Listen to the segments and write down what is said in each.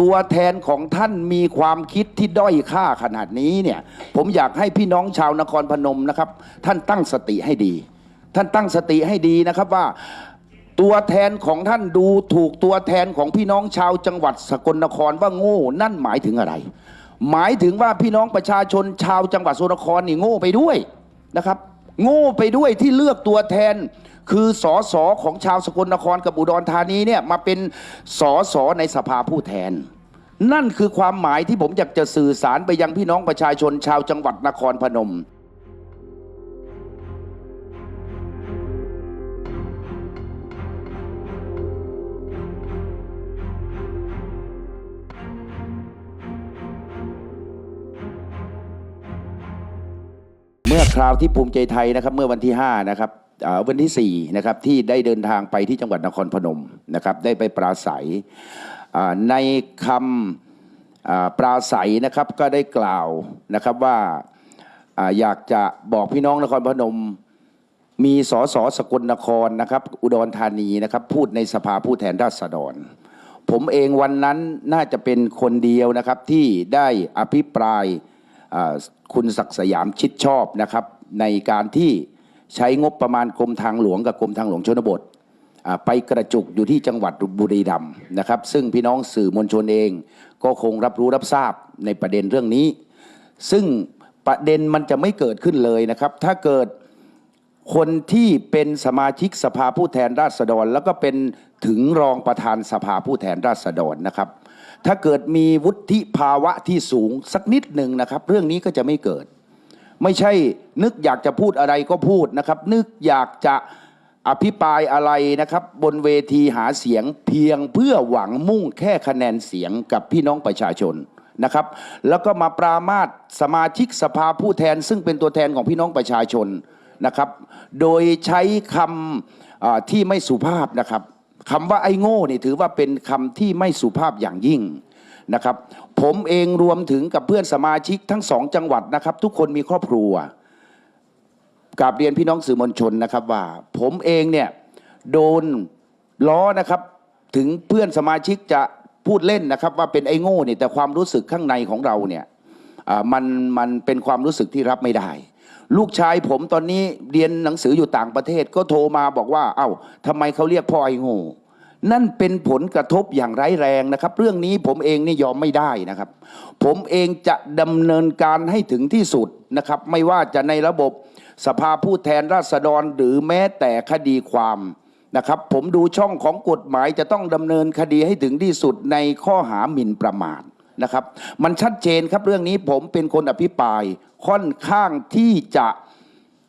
ตัวแทนของท่านมีความคิดที่ด้อยค่าขนาดนี้เนี่ย ผมอยากให้พี่น้องชาวนครพนมนะครับ ท่านตั้งสติให้ดี ท่านตั้งสติให้ดีนะครับว่าตัวแทนของท่านดูถูกตัวแทนของพี่น้องชาวจังหวัดสกลนครว่าโง่ นั่นหมายถึงอะไร หมายถึงว่าพี่น้องประชาชนชาวจังหวัดสกลนครนี่โง่ไปด้วยนะครับ โง่ไปด้วยที่เลือกตัวแทน คือสอสอของชาวสกลนครกับอุดรธานีเนี่ยมาเป็นสอสอในสภาผู้แทน นั่นคือความหมายที่ผมอยากจะสื่อสารไปยังพี่น้องประชาชนชาวจังหวัดนครพนมเมื่อคราวที่ภูมิใจไทยนะครับ เมื่อวันที่ 5 นะครับ วันที่4นะครับที่ได้เดินทางไปที่จังหวัดนครพนมนะครับได้ไปปราศัยในคำปราศัยนะครับก็ได้กล่าวนะครับว่าออยากจะบอกพี่น้องนครพนมมีสสสกลนครนะครับอุดรธานีนะครับพูดในสภาผู้แทนราษฎร ผมเองวันนั้นน่าจะเป็นคนเดียวนะครับที่ได้อภิปรายคุณศักดิ์สยามชิดชอบนะครับในการที่ ใช้งบประมาณกรมทางหลวงกับกรมทางหลวงชนบทไปกระจุกอยู่ที่จังหวัดบุรีรัมย์นะครับ ซึ่งพี่น้องสื่อมวลชนเอง ก็คงรับรู้รับทราบในประเด็นเรื่องนี้ ซึ่งประเด็นมันจะไม่เกิดขึ้นเลยนะครับ ถ้าเกิดคนที่เป็นสมาชิกสภาผู้แทนราษฎร แล้วก็เป็นถึงรองประธานสภาผู้แทนราษฎรนะครับ ถ้าเกิดมีวุฒิภาวะที่สูงสักนิดหนึ่งนะครับ เรื่องนี้ก็จะไม่เกิด ไม่ใช่นึกอยากจะพูดอะไรก็พูดนะครับ นึกอยากจะอภิปรายอะไรนะครับ บนเวทีหาเสียงเพียงเพื่อหวังมุ่งแค่คะแนนเสียงกับพี่น้องประชาชนนะครับ แล้วก็มาปรามาสสมาชิกสภาผู้แทน ซึ่งเป็นตัวแทนของพี่น้องประชาชนนะครับ โดยใช้คำที่ไม่สุภาพนะครับคำว่าไอ้โง่นี่ถือว่าเป็นคำที่ไม่สุภาพอย่างยิ่ง นะครับ ผมเองรวมถึงกับเพื่อนสมาชิกทั้งสองจังหวัดนะครับ ทุกคนมีครอบครัวกราบเรียนพี่น้องสื่อมวลชนนะครับว่า ผมเองเนี่ยโดนล้อนะครับ ถึงเพื่อนสมาชิกจะพูดเล่นนะครับ ว่าเป็นไอ้โง่เนี่ยแต่ความรู้สึกข้างในของเราเนี่ยมันมันเป็นความรู้สึกที่รับไม่ได้ ลูกชายผมตอนนี้เรียนหนังสืออยู่ต่างประเทศก็โทรมาบอกว่า เอ้าทำไมเขาเรียกพ่อไอ้โง่ นั่นเป็นผลกระทบอย่างร้ายแรงนะครับ เรื่องนี้ผมเองนี่ยอมไม่ได้นะครับ ผมเองจะดำเนินการให้ถึงที่สุดนะครับ ไม่ว่าจะในระบบสภาผู้แทนราษฎรหรือแม้แต่คดีความนะครับ ผมดูช่องของกฎหมายจะต้องดำเนินคดีให้ถึงที่สุดในข้อหาหมิ่นประมาทนะครับ มันชัดเจนครับเรื่องนี้ผมเป็นคนอภิปรายค่อนข้างที่จะ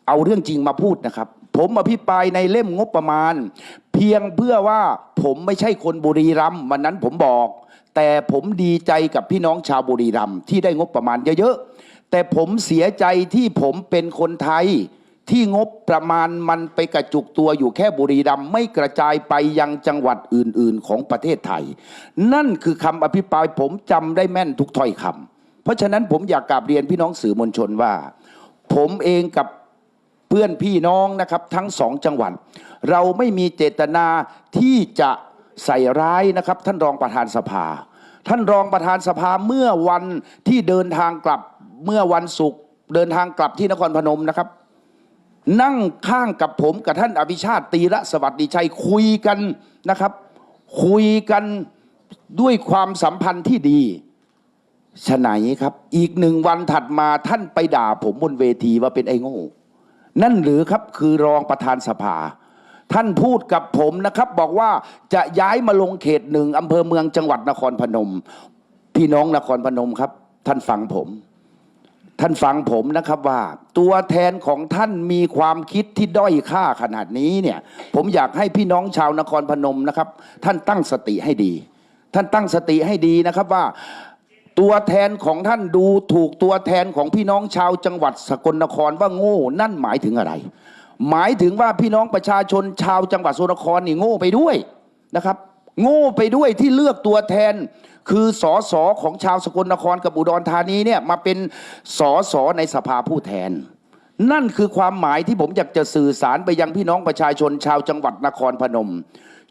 เอาเรื่องจริงมาพูดนะครับ ผมอภิปรายในเล่มงบประมาณ เพียงเพื่อว่าผมไม่ใช่คนบุรีรัมย์วันนั้นผมบอก แต่ผมดีใจกับพี่น้องชาวบุรีรัมย์ที่ได้งบประมาณเยอะๆแต่ผมเสียใจที่ผมเป็นคนไทยที่งบประมาณมันไปกระจุกตัวอยู่แค่บุรีรัมย์ไม่กระจายไปยังจังหวัดอื่น ๆ ของประเทศไทย นั่นคือคำอภิปรายผมจำได้แม่นทุกถ้อยคำเพราะฉะนั้นผมอยากกราบเรียนพี่น้องสื่อมวลชนว่า ผมเองกับ เพื่อนพี่น้องนะครับทั้งสองจังหวัด เราไม่มีเจตนาที่จะใส่ร้ายนะครับ ท่านรองประธานสภา ท่านรองประธานสภาเมื่อวันที่เดินทางกลับเมื่อวันศุกร์เดินทางกลับที่นครพนมนะครับ นั่งข้างกับผมกับท่านอภิชาติตีระสวัสดิชัยคุยกันนะครับ คุยกันด้วยความสัมพันธ์ที่ดีฉะไหนครับ อีกหนึ่งวันถัดมาท่านไปด่าผมบนเวทีว่าเป็นไอ้โง่ นั่นหรือครับคือรองประธานสภา ท่านพูดกับผมนะครับ บอกว่าจะย้ายมาลงเขตหนึ่งอำเภอเมืองจังหวัดนครพนม พี่น้องนครพนมครับ ท่านฟังผม ท่านฟังผมนะครับว่า ตัวแทนของท่านมีความคิดที่ด้อยค่าขนาดนี้เนี่ย ผมอยากให้พี่น้องชาวนครพนมนะครับ ท่านตั้งสติให้ดี ท่านตั้งสติให้ดีนะครับว่า ตัวแทนของท่านดูถูกตัวแทนของพี่น้องชาวจังหวัดสกลนครว่าโง่นั่นหมายถึงอะไร หมายถึงว่าพี่น้องประชาชนชาวจังหวัดสกลนครนี่โง่ไปด้วยนะครับ โง่ไปด้วยที่เลือกตัวแทน คือสอสอของชาวสกลนครกับอุดรธานีเนี่ยมาเป็นสอสอในสภาผู้แทน นั่นคือความหมายที่ผมอยากจะสื่อสารไปยังพี่น้องประชาชนชาวจังหวัดนครพนม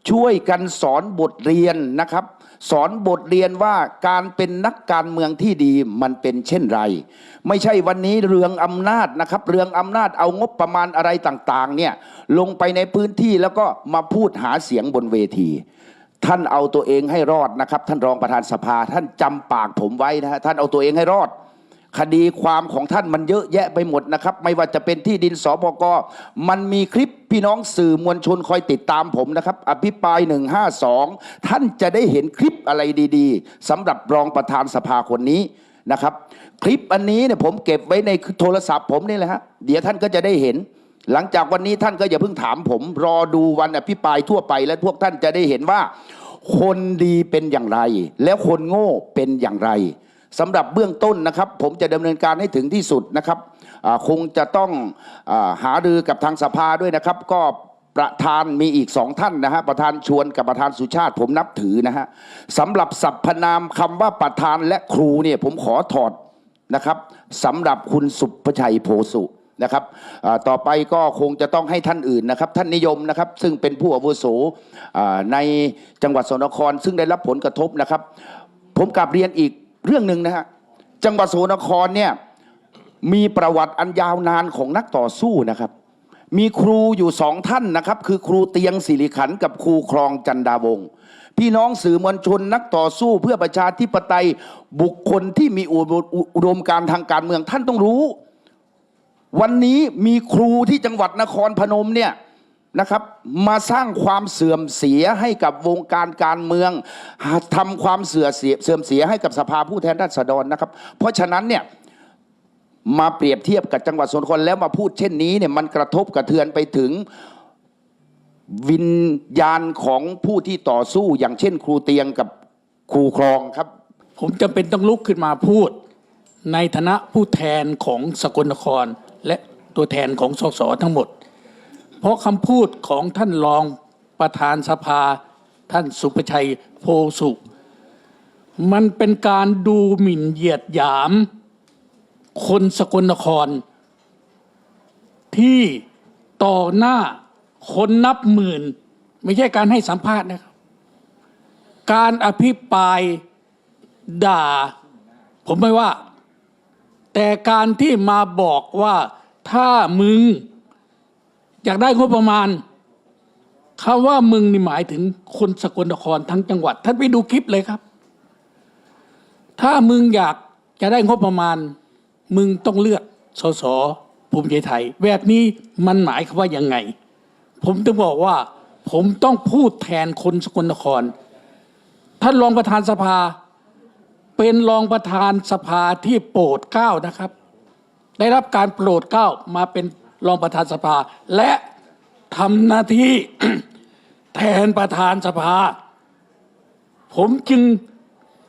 ช่วยกันสอนบทเรียนนะครับ สอนบทเรียนว่าการเป็นนักการเมืองที่ดีมันเป็นเช่นไร ไม่ใช่วันนี้เรืองอำนาจนะครับ เรืองอำนาจเอางบประมาณอะไรต่างๆเนี่ยลงไปในพื้นที่แล้วก็มาพูดหาเสียงบนเวที ท่านเอาตัวเองให้รอดนะครับ ท่านรองประธานสภา ท่านจำปากผมไว้นะฮะท่านเอาตัวเองให้รอด คดีความของท่านมันเยอะแยะไปหมดนะครับ ไม่ว่าจะเป็นที่ดินสปกมันมีคลิปพี่น้องสื่อมวลชนคอยติดตามผมนะครับ อภิปราย 152 ท่านจะได้เห็นคลิปอะไรดีๆสำหรับรองประธานสภาคนนี้นะครับ คลิปอันนี้เนี่ยผมเก็บไว้ในโทรศัพท์ผมนี่แหละฮะเดี๋ยวท่านก็จะได้เห็น หลังจากวันนี้ท่านก็อย่าเพิ่งถามผม รอดูวันอภิปรายทั่วไป และพวกท่านจะได้เห็นว่า คนดีเป็นอย่างไร แล้วคนโง่เป็นอย่างไร สำหรับเบื้องต้นนะครับ ผมจะดำเนินการให้ถึงที่สุดนะครับคงจะต้องอหารือกับทางสภาด้วยนะครับ ก็ประธานมีอีกสองท่านนะฮะประธานชวนกับประธานสุชาติผมนับถือนะฮะสำหรับสรรพนามคำว่าประธานและครูเนี่ยผมขอถอดนะครับสำหรับคุณสุภชัยโพสุนะครับต่อไปก็คงจะต้องให้ท่านอื่นนะครับ ท่านนิยมนะครับ ซึ่งเป็นผู้อาวุโสในจังหวัดสนคร ซึ่งได้รับผลกระทบนะครับ ผมกลับเรียนอีก เรื่องหนึ่งนะฮะจังหวัดสกลนครเนี่ยมีประวัติอันยาวนานของนักต่อสู้นะครับ มีครูอยู่สองท่านนะครับ คือครูเตียงสิริขันกับครูครองจันดาวงพี่น้องสื่อมวลชนนักต่อสู้เพื่อประชาธิปไตยบุคคลที่มีอุดมการทางการเมืองท่านต้องรู้ วันนี้มีครูที่จังหวัดนครพนมเนี่ย นะครับ มาสร้างความเสื่อมเสียให้กับวงการการเมืองทำความเสื่อเสียเสื่อมเสียให้กับสภาผู้แทนราษฎรนะครับ เพราะฉะนั้นเนี่ยมาเปรียบเทียบกับจังหวัดสกลนครแล้วมาพูดเช่นนี้เนี่ยมันกระทบกระเทือนไปถึงวิญญาณของผู้ที่ต่อสู้อย่างเช่น ครูเตียงกับครูครองครับ ผมจำเป็นต้องลุกขึ้นมาพูด ในฐานะผู้แทนของสกลนคร และตัวแทนของสสทั้งหมด เพราะคำพูดของท่านรองประธานสภา ท่านสุประชัยโพสุมันเป็นการดูหมิ่นเหยียดหยาม คนสกลนคร ที่ต่อหน้าคนนับหมื่น ไม่ใช่การให้สัมภาษณ์นะครับ การอภิปรายด่า ผมไม่ว่า แต่การที่มาบอกว่าถ้ามึง อยากได้งบประมาณคำว่ามึงนี่หมายถึงคนสกลนครทั้งจังหวัด ท่านไปดูคลิปเลยครับ ถ้ามึงอยากจะได้งบประมาณ มึงต้องเลือกสสภูมิใจไทย แบบนี้มันหมายความว่ายังไง ผมต้องบอกว่า ผมต้องพูดแทนคนสกลนคร ท่านรองประธานสภา เป็นรองประธานสภาที่โปรดเกล้านะครับ ได้รับการโปรดเกล้ามาเป็น รองประธานสภา และทำหน้าที่ แทนประธานสภา ผมจึง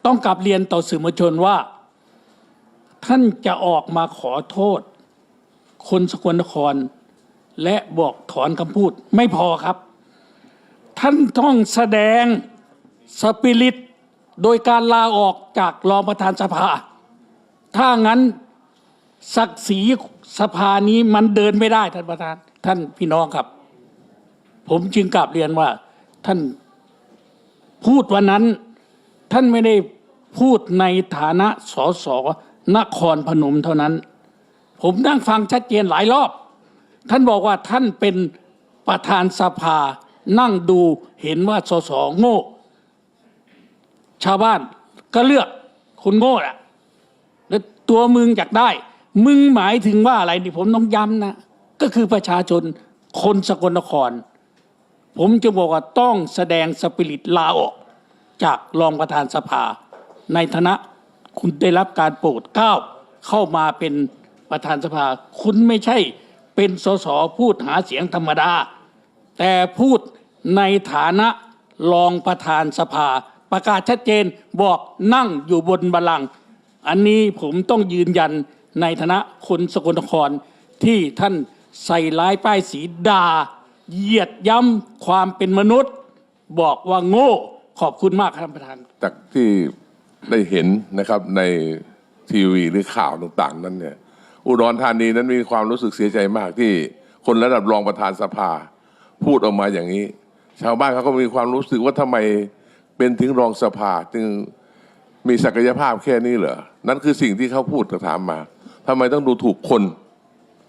ต้องกลับเรียนต่อสื่อมวลชนว่า ท่านจะออกมาขอโทษ คนสกลนคร และบอกถอนคำพูดไม่พอครับ ท่านต้องแสดงสปิริตโดยการลาออกจากรองประธานสภา ถ้างั้น ศักดิ์ศรีสภานี้มันเดินไม่ได้ท่านประธาน ท่านพี่น้องครับ ผมจึงกลับเรียนว่า ท่านพูดวันนั้น ท่านไม่ได้พูดในฐานะสสนครพนมเท่านั้น ผมนั่งฟังชัดเจนหลายรอบ ท่านบอกว่าท่านเป็นประธานสภา นั่งดูเห็นว่าสสโง่ ชาวบ้านก็เลือกคนโง่แหละแล้วตัวมึงอยากได้ มึงหมายถึงว่าอะไรนี่ผมต้องย้ำนะ ก็คือประชาชนคนสกลนคร ผมจะบอกว่าต้องแสดงสปิริตลาออก จากรองประธานสภา ในฐานะคุณได้รับการโปรดเกล้าเข้ามาเป็นประธานสภา คุณไม่ใช่เป็นสสพูดหาเสียงธรรมดา แต่พูดในฐานะรองประธานสภา ประกาศชัดเจนบอกนั่งอยู่บนบัลลังก์อันนี้ผมต้องยืนยัน ในฐานะคนสกลนครที่ท่านใส่ร้ายป้ายสีดาเหยียดย้ำความเป็นมนุษย์ บอกว่าโง่ขอบคุณมากครับท่านประธาน จากที่ได้เห็นนะครับในทีวีหรือข่าวต่างๆ นั้นเนี่ยอุดรธานีนั้นมีความรู้สึกเสียใจมากที่คนระดับรองประธานสภา พูดออกมาอย่างนี้ ชาวบ้านเขาก็มีความรู้สึกว่าทำไมเป็นถึงรองสภาจึงมีศักยภาพแค่นี้เหรอ นั่นคือสิ่งที่เขาพูดถามมา ทำไมต้องดูถูกคน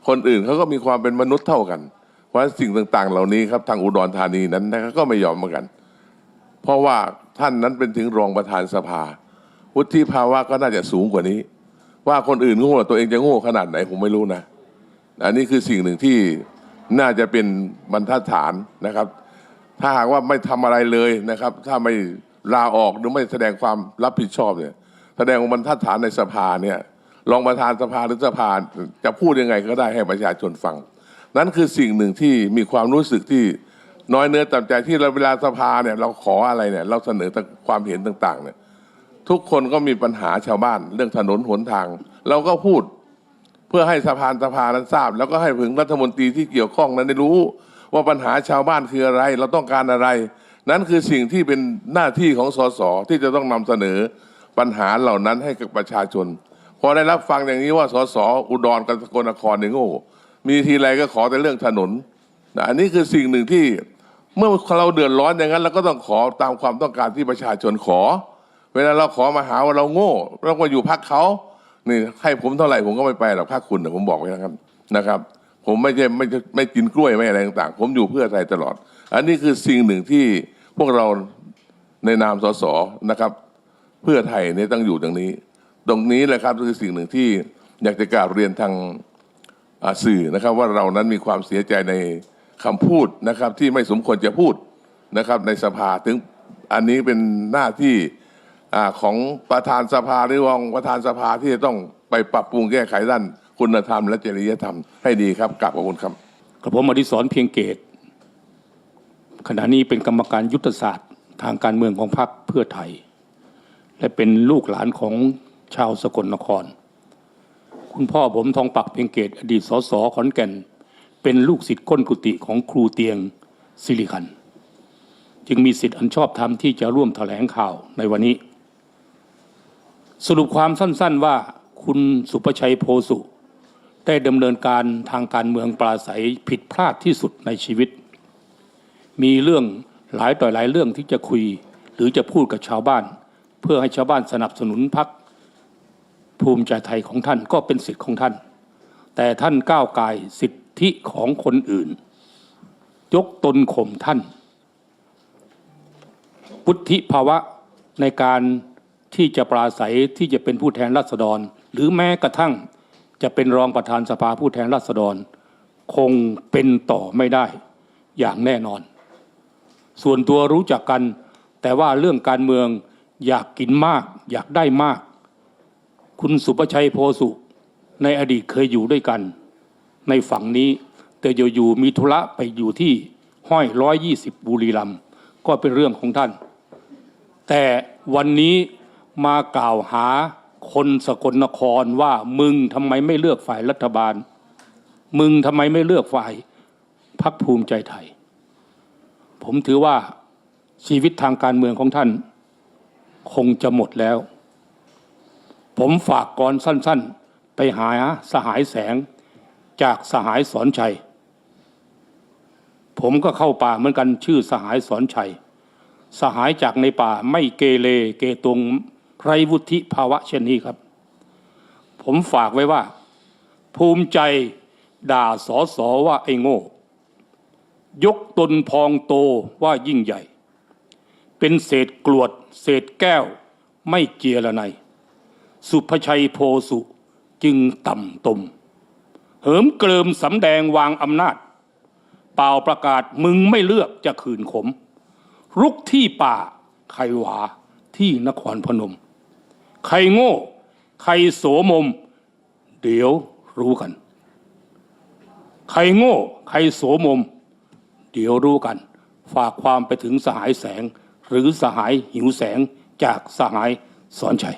คนอื่นเขาก็มีความเป็นมนุษย์เท่ากัน เพราะฉะนั้นสิ่งต่างๆ เหล่านี้ครับทางอุดรธานีนั้นก็ไม่ยอมเหมือนกัน เพราะว่าท่านนั้นเป็นถึงรองประธานสภา วุฒิภาวะก็น่าจะสูงกว่านี้ ว่าคนอื่นโง่ตัวเองจะโง่ขนาดไหนผมไม่รู้นะ อันนี้คือสิ่งหนึ่งที่น่าจะเป็นบรรทัดฐานนะครับ ถ้าหากว่าไม่ทำอะไรเลยนะครับ ถ้าไม่ลาออกหรือไม่แสดงความรับผิดชอบเนี่ย แสดงบรรทัดฐานในสภาเนี่ย รองประธานสภาหรือสภาจะพูดยังไงก็ได้ให้ประชาชนฟัง นั่นคือสิ่งหนึ่งที่มีความรู้สึกที่น้อยเนื้อต่ำใจที่เราเวลาสภาเนี่ยเราขออะไรเนี่ยเราเสนอความเห็นต่างๆเนี่ยทุกคนก็มีปัญหาชาวบ้านเรื่องถนนหนทาง เราก็พูดเพื่อให้สภาสภานั้นทราบ แล้วก็ให้ถึงรัฐมนตรีที่เกี่ยวข้องนั้นได้รู้ ว่าปัญหาชาวบ้านคืออะไร เราต้องการอะไร นั่นคือสิ่งที่เป็นหน้าที่ของสสที่จะต้องนำเสนอปัญหาเหล่านั้นให้กับประชาชน พอได้รับฟังอย่างนี้ว่าสสอุดรกับสกลนครเนี่ยโง่มีทีไรก็ขอแต่เรื่องถนนนะอันนี้คือสิ่งหนึ่งที่เมื่อเราเดือดร้อนอย่างนั้นเราก็ต้องขอตามความต้องการที่ประชาชนขอ เวลาเราขอมาหาว่าเราโง่เราก็อยู่พักเขานี่ให้ผมเท่าไหร่ผมก็ไม่ไปหรอกพักคุณนะผมบอกไว้นะครับนะครับ ผมไม่ใช่ไม่ไม่กินกล้วยไม่อะไรต่างๆ ผมอยู่เพื่อไทยตลอด อันนี้คือสิ่งหนึ่งที่พวกเราในนามสสนะครับ เพื่อไทยเนี่ยต้องอยู่ตรงนี้ ตรงนี้แหละครับคือสิ่งหนึ่งที่อยากจะกราบเรียนทางสื่อนะครับ ว่าเรานั้นมีความเสียใจในคำพูดนะครับ ที่ไม่สมควรจะพูดนะครับ ในสภาถึงอันนี้เป็นหน้าที่ของประธานสภาหรือรองประธานสภาที่จะต้องไปปรับปรุงแก้ไขด้านคุณธรรมและจริยธรรมให้ดีครับกราบขอบคุณครับกระผมอดิศรเพียงเกต ขณะนี้เป็นกรรมการยุทธศาสตร์ทางการเมืองของพรรคเพื่อไทย และเป็นลูกหลานของ ชาวสกลนคร คุณพ่อผมทองปักเพียงเกตอดีตสสขอนแก่น เป็นลูกศิษย์ก้นกุฏิของครูเตียงสิริคัน จึงมีสิทธิ์อันชอบธรรมที่จะร่วมแถลงข่าวในวันนี้ สรุปความสั้นๆว่าคุณสุประชัยโพสุ ได้ดำเนินการทางการเมืองปราศัยผิดพลาดที่สุดในชีวิต มีเรื่องหลายต่อหลายเรื่องที่จะคุย หรือจะพูดกับชาวบ้าน เพื่อให้ชาวบ้านสนับสนุนพัก ภูมิใจไทยของท่านก็เป็นสิทธิ์ของท่าน แต่ท่านก้าวไกายสิทธิของคนอื่น ยกตนข่มท่านวุฒิภาวะในการที่จะปราศัยที่จะเป็นผู้แทนราษฎร หรือแม้กระทั่งจะเป็นรองประธานสภาผู้แทนราษฎร คงเป็นต่อไม่ได้อย่างแน่นอน ส่วนตัวรู้จักกัน แต่ว่าเรื่องการเมืองอยากกินมาก อยากได้มาก คุณสุประชัยโพสุ ในอดีตเคยอยู่ด้วยกัน ในฝั่งนี้ แต่อยู่ๆมีธุระไปอยู่ที่ห้อยร้อยยี่สิบบุรีรัมก็เป็นเรื่องของท่าน แต่วันนี้มากล่าวหาคนสกลนครว่ามึงทำไมไม่เลือกฝ่ายรัฐบาล มึงทำไมไม่เลือกฝ่ายพักภูมิใจไทย ผมถือว่าชีวิตทางการเมืองของท่าน คงจะหมดแล้ว ผมฝากกรสั้น ๆ ไปหาสหายแสงจากสหายสอนชัย ผมก็เข้าป่าเหมือนกันชื่อสหายสอนชัย สหายจากในป่าไม่เกเรเกตงไรวุฒิภาวะเช่นนี้ครับ ผมฝากไว้ว่า ภูมิใจด่าสอสอว่าไอ้โง่ ยกตนพองโตว่ายิ่งใหญ่ เป็นเศษกรวด เศษแก้วไม่เจียระไน สุภชัยโพสุจึงต่ำตม เหิมเกลิมสำแดงวางอำนาจ เปล่าประกาศมึงไม่เลือกจะขืนขม รุกที่ป่าใครหวาที่นครพนม ใครโง่ ใครโสมม เดี๋ยวรู้กัน ใครโง่ ใครโสมม เดี๋ยวรู้กัน ฝากความไปถึงสหายแสง หรือสหายหิวแสงจากสหายสอนชัย